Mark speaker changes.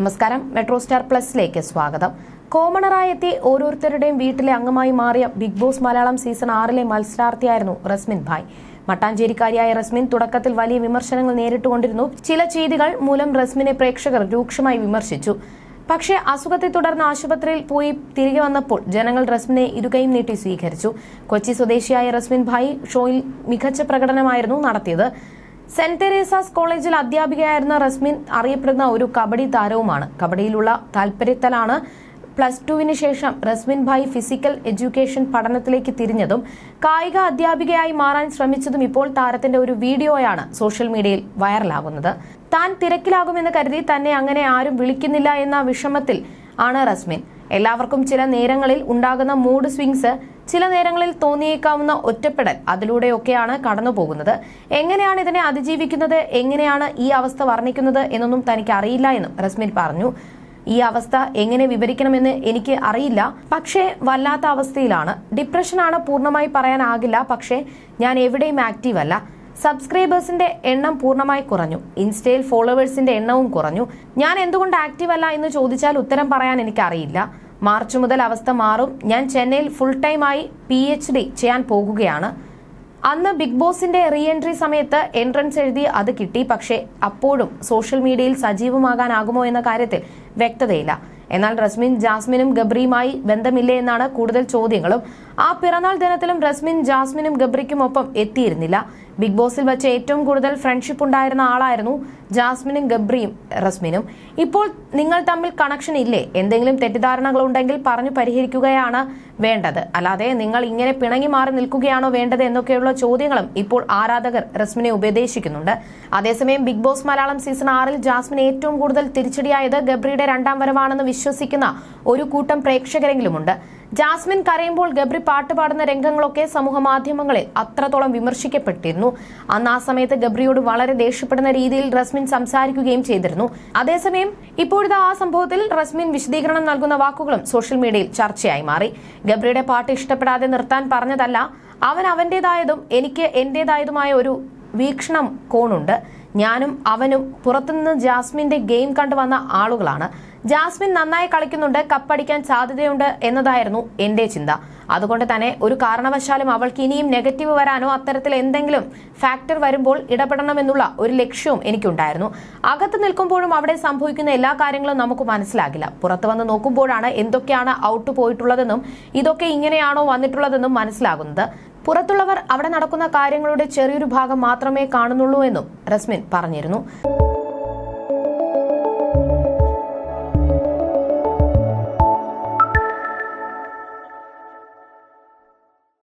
Speaker 1: നമസ്കാരം. Metro star പ്ലസിലേക്ക് സ്വാഗതം. കോമണറായി എത്തി ഓരോരുത്തരുടെയും വീട്ടിലെ അംഗമായി മാറിയ ബിഗ് ബോസ് മലയാളം സീസൺ ആറിലെ മത്സരാർത്ഥിയായിരുന്നു റസ്മിൻ ഭായ്. മട്ടാഞ്ചേരിക്കാരിയായ റസ്മിൻ തുടക്കത്തിൽ വലിയ വിമർശനങ്ങൾ നേരിട്ടുകൊണ്ടിരുന്നു. ചില ചെയ്തികൾ മൂലം റസ്മിനെ പ്രേക്ഷകർ രൂക്ഷമായി വിമർശിച്ചു. പക്ഷേ അസുഖത്തെ തുടർന്ന് ആശുപത്രിയിൽ പോയി തിരികെ വന്നപ്പോൾ ജനങ്ങൾ റസ്മിനെ ഇരുകൈയും നീട്ടി സ്വീകരിച്ചു. കൊച്ചി സ്വദേശിയായ റസ്മിൻ ഭായ് ഷോയിൽ മികച്ച പ്രകടനമായിരുന്നു നടത്തിയത്. സെന്റ് തെരേസാസ് കോളേജിൽ അധ്യാപികയായിരുന്ന റസ്മിൻ അറിയപ്പെടുന്ന ഒരു കബഡി താരവുമാണ്. കബഡിയിലുള്ള താൽപര്യത്തിലാണ് പ്ലസ് ടുവിന് ശേഷം റസ്മിൻ ഭായ് ഫിസിക്കൽ എഡ്യൂക്കേഷൻ പഠനത്തിലേക്ക് തിരിഞ്ഞതും കായിക അധ്യാപികയായി മാറാൻ ശ്രമിച്ചതും ഇപ്പോൾ താരത്തിന്റെ ഒരു വീഡിയോയാണ് സോഷ്യൽ മീഡിയയിൽ വൈറലാകുന്നത്. താൻ തിരക്കിലാകുമെന്ന് കരുതി തന്നെ അങ്ങനെ ആരും വിളിക്കുന്നില്ല എന്ന വിഷമത്തിൽ ആണ് റസ്മിൻ. എല്ലാവർക്കും ചില നേരങ്ങളിൽ ഉണ്ടാകുന്ന മൂഡ് സ്വിങ്സ് ചില നേരങ്ങളിൽ തോന്നിയേക്കാവുന്ന ഒറ്റപ്പെടൽ അതിലൂടെയൊക്കെയാണ് കടന്നു പോകുന്നത് എങ്ങനെയാണ് ഇതിനെ അതിജീവിക്കുന്നത്? എങ്ങനെയാണ് ഈ അവസ്ഥ വർണിക്കുന്നത് എന്നൊന്നും തനിക്ക് അറിയില്ല എന്നും റസ്മിൻ പറഞ്ഞു. ഈ അവസ്ഥ എങ്ങനെ വിവരിക്കണമെന്ന് എനിക്ക് അറിയില്ല. പക്ഷേ വല്ലാത്ത അവസ്ഥയിലാണ്. ഡിപ്രഷനാണ് പൂർണമായി പറയാനാകില്ല. പക്ഷേ ഞാൻ എവിടെയും ആക്റ്റീവ് അല്ല സബ്സ്ക്രൈബേഴ്സിന്റെ എണ്ണം പൂർണമായി കുറഞ്ഞു. ഇൻസ്റ്റയിൽ ഫോളോവേഴ്സിന്റെ എണ്ണവും കുറഞ്ഞു. ഞാൻ എന്തുകൊണ്ട് ആക്റ്റീവ് അല്ല എന്ന് ചോദിച്ചാൽ ഉത്തരം പറയാൻ എനിക്കറിയില്ല. മാർച്ച് മുതൽ അവസ്ഥ മാറും. ഞാൻ ചെന്നൈയിൽ ഫുൾ ടൈമായി പി എച്ച് ഡി ചെയ്യാൻ പോകുകയാണ്. അന്ന് ബിഗ് ബോസിന്റെ റീ എൻട്രി സമയത്ത് എൻട്രൻസ് എഴുതി അത് കിട്ടി. പക്ഷേ അപ്പോഴും സോഷ്യൽ മീഡിയയിൽ സജീവമാകാനാകുമോ എന്ന കാര്യത്തിൽ വ്യക്തതയില്ല. എന്നാൽ റസ്മിൻ ജാസ്മിനും ഗബ്രിയുമായി ബന്ധമില്ലേ എന്നാണ് കൂടുതൽ ചോദ്യങ്ങളും. ആ പിറന്നാൾ ദിനത്തിലും റസ്മിൻ ജാസ്മിനും ഗബ്രിക്കും ഒപ്പം എത്തിയിരുന്നില്ല. ബിഗ് ബോസിൽ വെച്ച് ഏറ്റവും കൂടുതൽ ഫ്രണ്ട്ഷിപ്പ് ഉണ്ടായിരുന്ന ആളായിരുന്നു ജാസ്മിനും ഗബ്രിയും റസ്മിനും. ഇപ്പോൾ നിങ്ങൾ തമ്മിൽ കണക്ഷൻ ഇല്ലേ? എന്തെങ്കിലും തെറ്റിദ്ധാരണകൾ ഉണ്ടെങ്കിൽ പറഞ്ഞു പരിഹരിക്കുകയാണ് വേണ്ടത്. അല്ലാതെ നിങ്ങൾ ഇങ്ങനെ പിണങ്ങി മാറി നിൽക്കുകയാണോ വേണ്ടത് എന്നൊക്കെയുള്ള ചോദ്യങ്ങളും ഇപ്പോൾ ആരാധകർ റസ്മിനെ ഉപദേശിക്കുന്നുണ്ട്. അതേസമയം ബിഗ് ബോസ് മലയാളം സീസൺ ആറിൽ ജാസ്മിൻ ഏറ്റവും കൂടുതൽ തിരിച്ചടിയായത് ഗബ്രിയുടെ രണ്ടാം വരവാണെന്ന് വിശ്വസിക്കുന്ന ഒരു കൂട്ടം പ്രേക്ഷകരെങ്കിലുമുണ്ട്. ജാസ്മിൻ കരയുമ്പോൾ ഗബ്രി പാട്ട് പാടുന്ന രംഗങ്ങളൊക്കെ സമൂഹ മാധ്യമങ്ങളിൽ അത്രത്തോളം വിമർശിക്കപ്പെട്ടിരുന്നു. അന്ന് ആ സമയത്ത് ഗബ്രിയോട് വളരെ ദേഷ്യപ്പെടുന്ന രീതിയിൽ റസ്മിൻ സംസാരിക്കുകയും ചെയ്തിരുന്നു. അതേസമയം ഇപ്പോഴത്തെ ആ സംഭവത്തിൽ റസ്മിൻ വിശദീകരണം നൽകുന്ന വാക്കുകളും സോഷ്യൽ മീഡിയയിൽ ചർച്ചയായി മാറി. ഗബ്രിയുടെ പാട്ട് ഇഷ്ടപ്പെടാതെ നിർത്താൻ പറഞ്ഞതല്ല അവൻ അവന്റേതായതും എനിക്ക് എന്റേതായതുമായ ഒരു വീക്ഷണം കോണുണ്ട്. ഞാനും അവനും പുറത്തുനിന്ന് ജാസ്മിന്റെ ഗെയിം കണ്ടുവന്ന ആളുകളാണ്. ജാസ്മിൻ നന്നായി കളിക്കുന്നുണ്ട് കപ്പടിക്കാൻ സാധ്യതയുണ്ട് എന്നതായിരുന്നു എന്റെ ചിന്ത. അതുകൊണ്ട് തന്നെ ഒരു കാരണവശാലും അവൾക്ക് ഇനിയും നെഗറ്റീവ് വരാനോ അത്തരത്തിൽ എന്തെങ്കിലും ഫാക്ടർ വരുമ്പോൾ ഇടപെടണമെന്നുള്ള ഒരു ലക്ഷ്യവും എനിക്കുണ്ടായിരുന്നു. അകത്ത് നിൽക്കുമ്പോഴും അവിടെ സംഭവിക്കുന്ന എല്ലാ കാര്യങ്ങളും നമുക്ക് മനസ്സിലാകില്ല. പുറത്തു വന്ന് നോക്കുമ്പോഴാണ് എന്തൊക്കെയാണ് ഔട്ട് പോയിട്ടുള്ളതെന്നും ഇതൊക്കെ ഇങ്ങനെയാണോ വന്നിട്ടുള്ളതെന്നും മനസ്സിലാകുന്നത്. പുറത്തുള്ളവർ അവിടെ നടക്കുന്ന കാര്യങ്ങളുടെ ചെറിയൊരു ഭാഗം മാത്രമേ കാണുന്നുള്ളൂ എന്നും റസ്മിൻ പറഞ്ഞിരുന്നു.